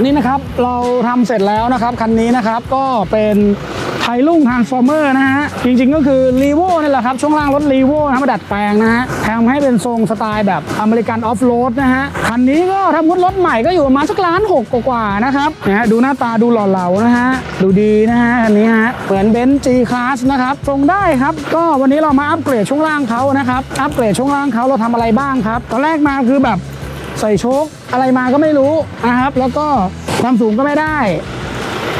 นี่นะครับเราทำเสร็จแล้วนะครับคันนี้นะครับก็เป็นไทลุ่งทรานส์ฟอร์เมอร์นะฮะ จริงๆก็คือรีโวนี่แหละครับ ช่วงล่างรถรีโวนะมาดัดแปลงนะฮะทำให้เป็นทรงสไตล์แบบอเมริกันออฟโรดนะฮะ คันนี้ก็ถ้ามุดรถใหม่ก็อยู่ประมาณสักล้านหกกว่าๆนะครับนะฮะดูหน้าตาดูหล่อเหลานะฮะ ดูดีนะฮะ คันนี้ฮะ เหมือนเบนซ์ G Class นะครับทรงได้ครับ ก็วันนี้เรามาอัปเกรดช่วงล่างเขานะครับ อัปเกรดช่วงล่างเขาเราทำอะไรบ้างครับ ตอนแรกมาคือแบบใส่โชค อะไรมาก็ไม่รู้นะครับ แล้วก็ความสูงก็ไม่ได้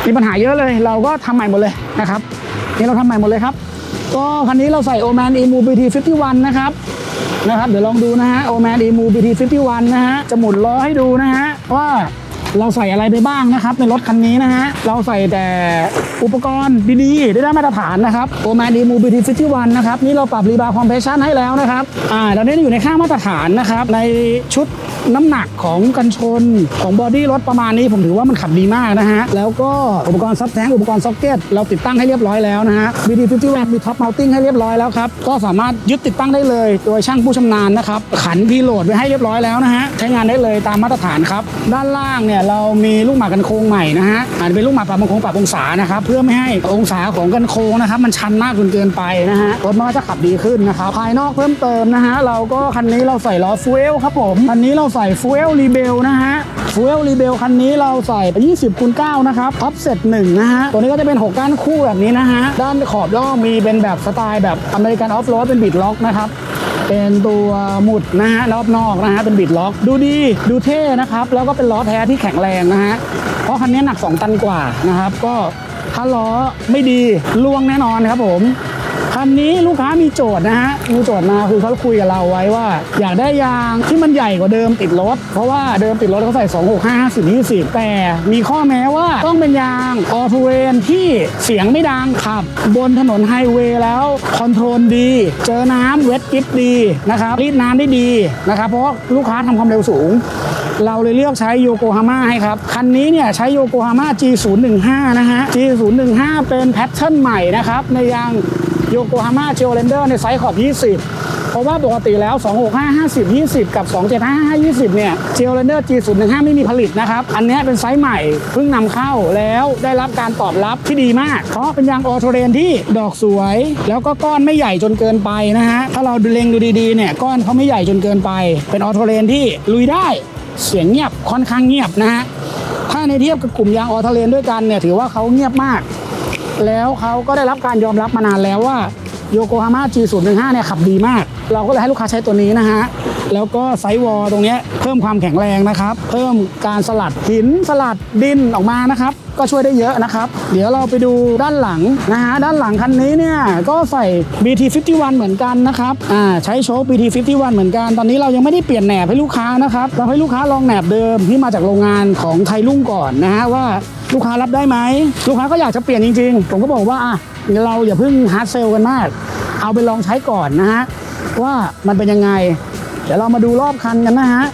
มีปัญหาเยอะเลย เราก็ทำใหม่หมดเลยนะครับนี่เราทำใหม่หมดเลยครับ ก็คันนี้เราใส่ o m a n e m o BT 51นะครับนะครับเดี๋ยวลองดูนะฮะ o m a n e m o BT 51นะฮะจะหมุนล้อให้ดูนะฮะว่าเราใส่อะไรไปบ้างนะครับ ในรถคันนี้นะฮะเราใส่แต่อุปกรณ์ดีๆ ได้ได้มาตรฐานนะครับ o m a n e m o BT 51นะครับนี่เราปรับรีบาร์คอมเพรสชันให้แล้วนะครับอ่าตอนนี้อยู่ในค่ามาตรฐานนะครับในชุด น้ำหนักของกันชนของบอดี้รถประมาณนี้ผมถือว่ามันขับดีมากนะฮะ แล้วก็อุปกรณ์ซับแทงอุปกรณ์ซ็อกเก็ตเราติดตั้งให้เรียบร้อยแล้วนะฮะ BD51 มีท็อปเม u ติ้งให้เรียบร้อยแล้วครับ ก็สามารถยึดติดตั้งได้เลย โดยช่างผู้ชำนาญนะครับ ขันพีโหลดไว้ให้เรียบร้อยแล้วนะฮะ ใช้งานได้เลยตามมาตรฐานครับ ด้านล่างเนี่ยเรามีลูกหมากกันโค้งใหม่นะฮะอาจจะเป็นลูกหมากปรับมันโค้งปรับองศานะครับเพื่อไม่ให้องศาของกันโค้งนะครับมันชันมากจนเกินไปนะฮะรถมันก็จะขับดีขึ้นนะครับภายนอกเพิ่มเติมนะฮะเราก็คันนี้เราใส่ล้อฟูเอลครับผมคันนี้เราใส่ฟูเอลรีเบลนะฮะฟูเอลรีเบลคันนี้เราใส่ไป 20คูณ9นะครับท็อปเซตหนึ่งนะฮะ ตัวนี้ก็จะเป็น6ก้านคู่แบบนี้นะฮะ ด้านขอบล้อมีเป็นแบบสไตล์แบบอเมริกันออฟโรดเป็นบิดล็อกนะครับเป็นตัวหมุดนะฮะรอบนอกนะฮะเป็นบิดล็อก ดูดีดูเท่นะครับ แล้วก็เป็นล้อแท้ที่แข็งแรงนะฮะเพราะคันนี้หนัก 2 ตันกว่านะครับ ก็ถ้าล้อไม่ดีล่วงแน่นอนครับผม คันนี้ลูกค้ามีโจทย์นะฮะมีโจทย์มาคือเขาคุยกับเราไว้ว่า อยากได้ยางที่มันใหญ่กว่าเดิมติดรถ เพราะว่าเดิมติดรถเขาใส่ 2 6 5 50 20 แต่มีข้อแม้ว่าต้องเป็นยางออทูเรนที่เสียงไม่ดังขับ บนถนนไฮเวย์แล้วคอนโทรลดี เจอน้ำเวทกิฟดีนะครับรีดน้ำได้ดีนะครับเพราะลูกค้าทำความเร็วสูง เราเลยเลือกใช้โยโกฮาม่าให้ครับ คันนี้เนี่ยใช้โยโกฮาม่า G015 นะฮะ G015 เป็นแพทเทิร์นใหม่นะครับในยางโยโกฮาม่าเจลเลนเดอร์ในไซส์ขอบ 20เพราะว่าปกติแล้ว 265 50 20 กับ 275 20 เนี่ยเจลเลนเดอร์ G015 ไม่มีผลิตนะครับ อันนี้เป็นไซส์ใหม่เพิ่งนำเข้าแล้วได้รับการตอบรับที่ดีมาก เพราะเป็นยางออโทเรนที่ดอกสวย แล้วก็ก้อนไม่ใหญ่จนเกินไปนะฮะ ถ้าเราดูเล็งดูดีๆ เนี่ย ก้อนเขาไม่ใหญ่จนเกินไป เป็นออโทเรนที่ลุยได้ เสียงเงียบค่อนข้างเงียบนะฮะถ้าในเทียบกับกลุ่มยางออทะเลนด้วยกันเนี่ยถือว่าเขาเงียบมาก แล้วเขาก็ได้รับการยอมรับมานานแล้วว่าโยโกฮาม่า G015 เนี่ยขับดีมาก เราก็เลยให้ลูกค้าใช้ตัวนี้นะฮะ แล้วก็ไซวอลตรงนี้เพิ่มความแข็งแรงนะครับ เพิ่มการสลัดหินสลัดดินออกมานะครับ ก็ช่วยได้เยอะนะครับ เดี๋ยวเราไปดูด้านหลังนะฮะด้านหลังคันนี้เนี่ยก็ใส่ BT51 เหมือนกันนะครับอ่าใช้โชค BT51 เหมือนกัน ตอนนี้เรายังไม่ได้เปลี่ยนแหนบให้ลูกค้านะครับเราให้ลูกค้าลองแหนบเดิมที่มาจากโรงงานของไทยรุ่งก่อนนะฮะว่าลูกค้ารับได้ไหมลูกค้าก็อยากจะเปลี่ยนจริง ๆ ผมก็บอกว่าอะเราอย่าเพิ่งฮาร์ดเซลกันมาก เอาไปลองใช้ก่อนนะฮะว่ามันเป็นยังไง เดี๋ยวเรามาดูรอบคันกันนะฮะ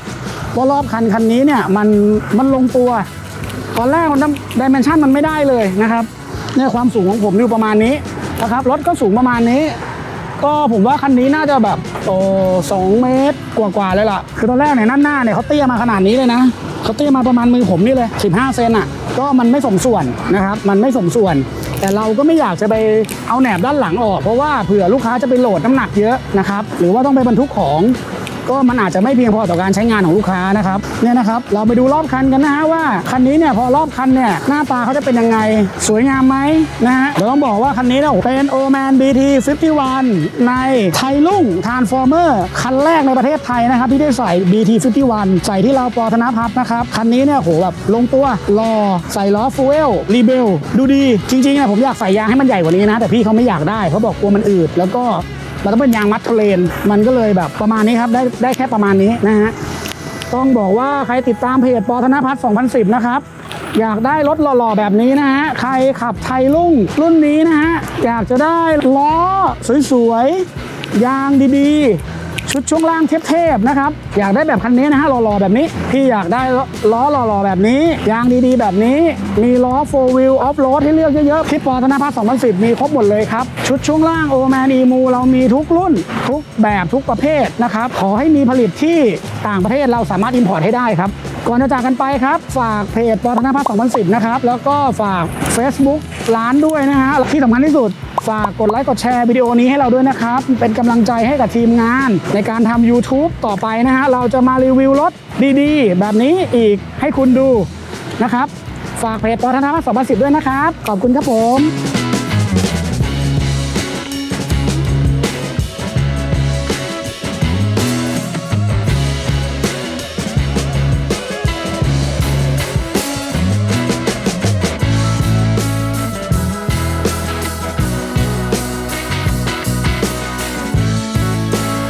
ว่ารอบคันคันนี้เนี่ยมันมันลงตัวตอนแรกมันดิเมนชันมันไม่ได้เลยนะครับเนี่ยความสูงของผมอยู่ประมาณนี้นะครับรถก็สูงประมาณนี้ ก็ผมว่าคันนี้น่าจะแบบโอ้สองเมตรกว่าๆเลยล่ะ คือตอนแรกเนี่ยนั่นหน้าเนี่ยเขาเตี้ยมาขนาดนี้เลยนะเขาเตี้ยมาประมาณมือผมนี่เลย 15 เซนอะ ก็มันไม่สมส่วนนะครับ มันไม่สมส่วน แต่เราก็ไม่อยากจะไปเอาแหนบด้านหลังออก เพราะว่าเผื่อลูกค้าจะไปโหลดน้ำหนักเยอะนะครับ หรือว่าต้องไปบรรทุกของ ก็มันอาจจะไม่เพียงพอต่อการใช้งานของลูกค้านะครับเนี่ยนะครับเราไปดูรอบคันกันนะฮะว่าคันนี้เนี่ยพอรอบคันเนี่ยหน้าตาเขาจะเป็นยังไงสวยงามไหมนะฮะเดี๋ยวต้องบอกว่าคันนี้เนี่ยเป็น o m a n BT 51ในไทยลุ่งทานฟอร์เมอร์คันแรกในประเทศไทยนะครับที่ได้ใส่ BT 51 ใส่ที่เราปอธนพัฒน์นะครับ คันนี้เนี่ยโหแบบลงตัวรอใส่ล้อฟูเอลรีเบลดูดี จริงๆนี่ยผมอยากใส่ยางให้มันใหญ่กว่านี้นะ แต่พี่เขาไม่อยากได้เขาบอกกลัวมันอืดแล้วก็ มันต้องเป็นยางมัดทเลน มันก็เลยแบบประมาณนี้ครับ ได้ได้แค่ประมาณนี้นะฮะ ต้องบอกว่าใครติดตามเพจปอธนพัฒน์2010 นะครับ อยากได้รถหล่อๆแบบนี้นะฮะ ใครขับไทยรุ่งรุ่นนี้นะฮะ อยากจะได้ล้อสวยๆ ยางดีๆ ชุดช่วงล่างเทพๆนะครับ อยากได้แบบคันนี้นะฮะหล่อๆแบบนี้ พี่อยากได้ล้อหล่อๆแบบนี้ ยางดีๆ แบบนี้ มีล้อ 4 wheel off road ให้เลือกเยอะๆ ที่ปอธนพัฒน์2010 มีครบหมดเลยครับ ชุดช่วงล่างโอแมนอีมูเรามีทุกรุ่น ทุกแบบทุกประเภทนะครับ ขอให้มีผลิตที่ต่างประเทศเราสามารถอินพุตให้ได้ครับ ก่อนจะจากกันไปครับ ฝากเพจปอธนพัฒน์2010 นะครับ แล้วก็ฝาก Facebook ร้านด้วยนะฮะที่สำคัญที่สุด ฝากกดไลค์กดแชร์วิดีโอนี้ให้เราด้วยนะครับ เป็นกำลังใจให้กับทีมงาน ในการทำ YouTube ต่อไปนะฮะ เราจะมารีวิวรถดีๆ แบบนี้อีกให้คุณดูนะครับ ฝากเพจปอธนพัฒน์2010 ด้วยนะครับ ขอบคุณครับผม